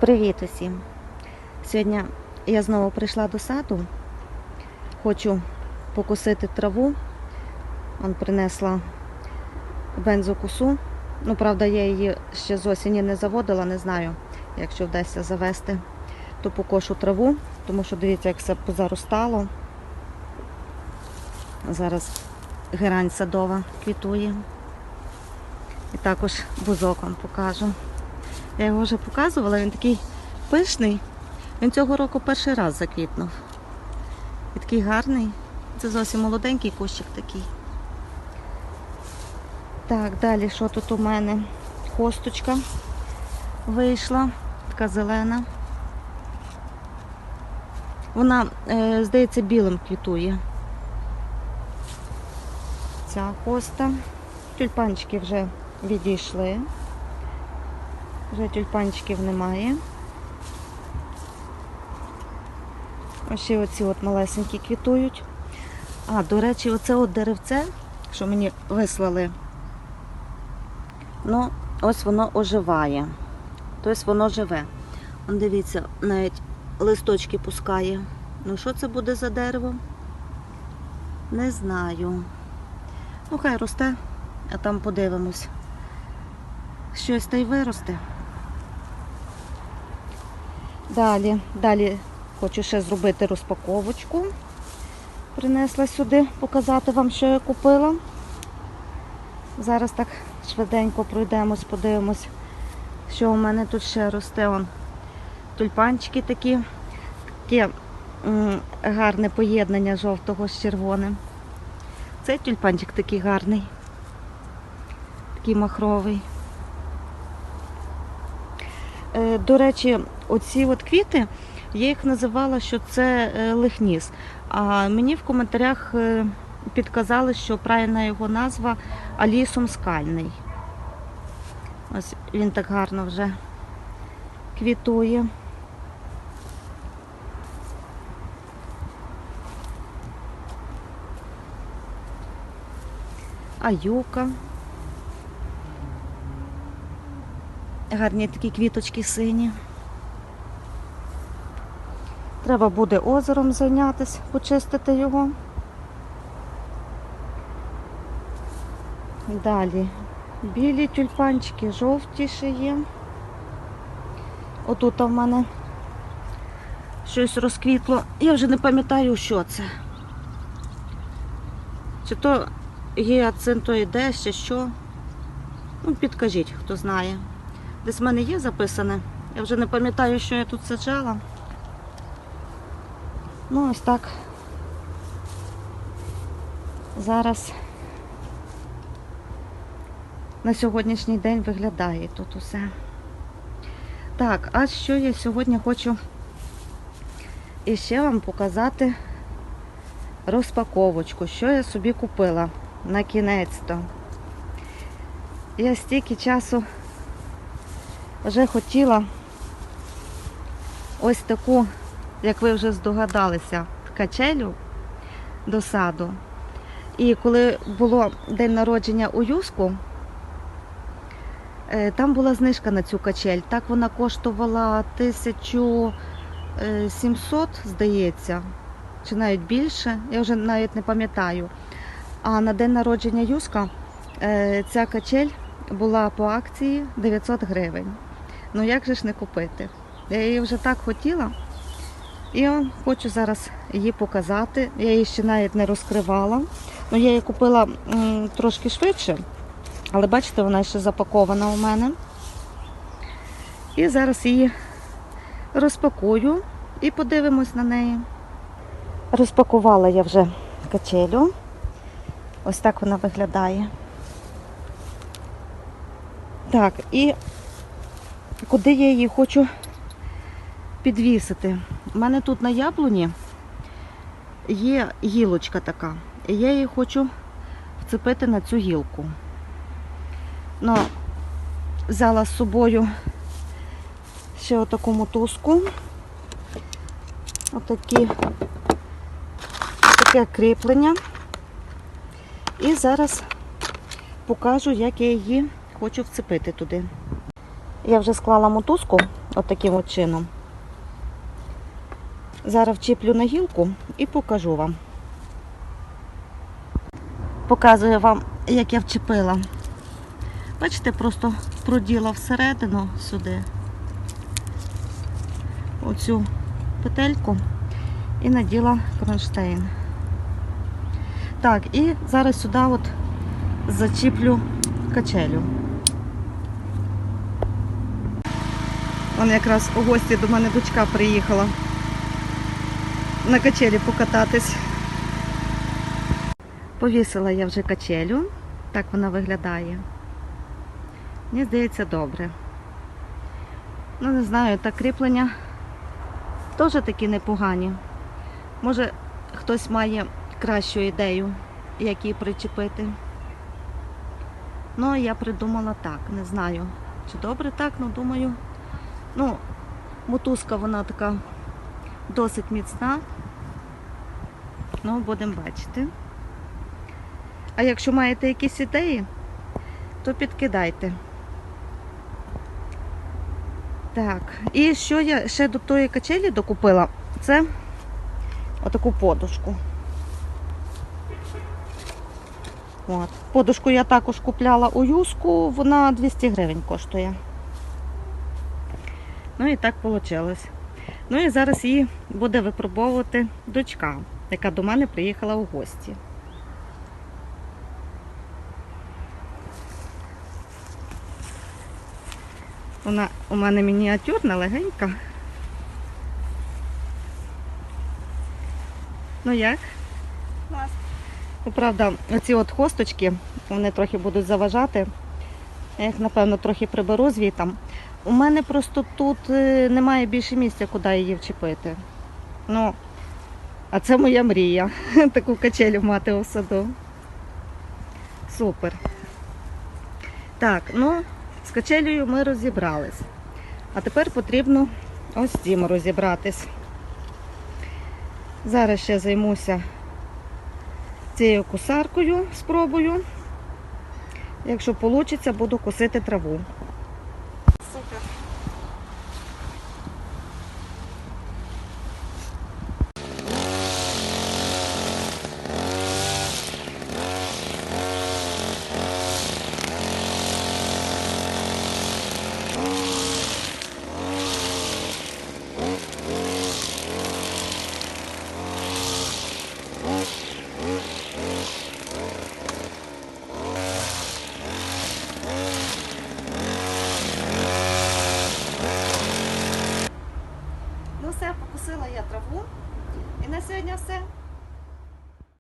Привіт усім! Сьогодні я знову прийшла до саду. Хочу покусити траву. Он принесла бензокусу. Ну, правда, я її ще з осені не заводила, не знаю, якщо вдасться завести, то покошу траву, тому що дивіться, як все позаростало. Зараз герань садова квітує. І також бузок вам покажу. Я його вже показувала, він такий пишний. Він цього року перший раз заквітнув. І такий гарний. Це зовсім молоденький кущик такий. Так, далі що тут у мене? Хосточка вийшла, така зелена. Вона, е, здається, білим квітує. Ця хоста. Тюльпанчики вже відійшли. Вже тюльпанчиків немає. Ось ще оці от малесенькі квітують. А, до речі, оце от деревце, що мені вислали, ну, ось воно оживає. Тобто воно живе. Вон дивіться, навіть листочки пускає. Ну, що це буде за дерево? Не знаю. Ну, хай росте, а там подивимось. Щось та й виросте. Далі, далі хочу ще зробити розпаковочку. Принесла сюди показати вам, що я купила. Зараз так швиденько пройдемось, подивимось, що у мене тут ще росте. Вон, тюльпанчики такі, таке гарне поєднання жовтого з червоним. Цей тюльпанчик такий гарний, такий махровий. Е, До речі, оці от квіти, я їх називала, що це е, лихніс. А мені в коментарях е, підказали, що правильна його назва алісом скальний. Ось він так гарно вже квітує. А юка. Гарні такі квіточки сині. Треба буде озером зайнятися, почистити його. Далі білі тюльпанчики, жовті ще є. Отут в мене щось розквітло. Я вже не пам'ятаю, що це. Чи то гіацинтоїде, ще що. Ну, підкажіть, хто знає. Десь в мене є записане. Я вже не пам'ятаю, що я тут саджала. Ну, ось так. Зараз на сьогоднішній день виглядає тут усе. Так, а що я сьогодні хочу іще вам показати розпаковочку, що я собі купила на кінець-то. Я стільки часу вже хотіла ось таку, як ви вже здогадалися, качелю до саду. І коли було день народження у Юску, е, там була знижка на цю качель. Так вона коштувала 1700, здається, чи навіть більше, я вже навіть не пам'ятаю. А на день народження Юска е, ця качель була по акції 900 гривень. Ну як же ж не купити? Я її вже так хотіла. І я хочу зараз її показати. Я її ще навіть не розкривала. Ну, я її купила трошки швидше, але бачите, вона ще запакована у мене. І зараз її розпакую і подивимось на неї. Розпакувала я вже качелю. Ось так вона виглядає. Так, і куди я її хочу підвісити? У мене тут на яблуні є гілочка така. І я її хочу вцепити на цю гілку. Ну, взяла з собою ще отаку мотузку. Отакі, таке кріплення. І зараз покажу, як я її хочу вцепити туди. Я вже склала мотузку Отаким от чином. Зараз вчіплю на гілку і покажу вам. Показую вам, як я вчепила. Бачите, просто проділа всередину сюди оцю петельку і наділа кронштейн. Так, і зараз сюди от зачіплю качелю. Вон якраз у гості до мене дочка приїхала на качелі покататись. Повісила я вже качелю. Так вона виглядає. Мені здається, добре. Ну, не знаю, так кріплення теж такі непогані. Може, хтось має кращу ідею, як її причепити. Ну, я придумала так, не знаю, чи добре так, ну думаю. Ну, мотузка вона така досить міцна. Ну, будемо бачити. А якщо маєте якісь ідеї, то підкидайте. Так, і що я ще до тої качелі докупила? Це отаку подушку. От. Подушку я також купляла у юску, вона 200 гривень коштує. Ну і так вийшло. Ну і зараз її буде випробовувати дочка, яка до мене приїхала у гості. Вона у мене мініатюрна, легенька. Ну як? Клас. Ну, правда, оці от хосточки, вони трохи будуть заважати. Я їх, напевно, трохи приберу звітом. У мене просто тут е, немає більше місця, куди її вчепити. Ну, а це моя мрія. Таку качелю мати у саду. Супер. Так, ну, з качелею ми розібрались. А тепер потрібно ось з цим розібратись. Зараз ще займуся цією кусаркою, спробую. Якщо вийде, буду косити траву. Ну